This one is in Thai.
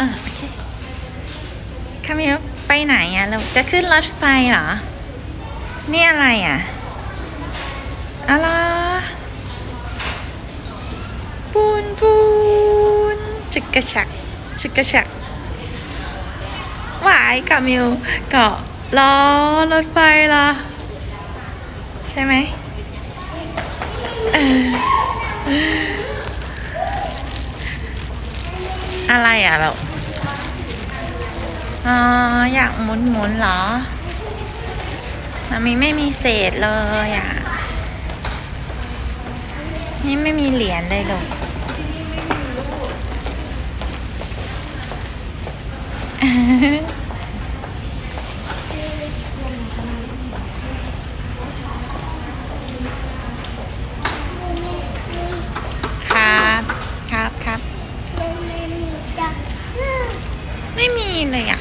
อะโอเคคามิลไปไหนอะเราจะขึ้นรถไฟเหรอ นี่อะไรอะอะไรปูนปูนจึกกระชักจึกกระชักหวายคามิลกาะล้อรถไฟเหรอใช่ไหมเออ อะไรอะเราอ๋ออยากหมุนหมุนเหรอมันมีไม่มีเศษเลยอะ นี่ไม่มีเหรียญเลยหลูกครับ 腻了呀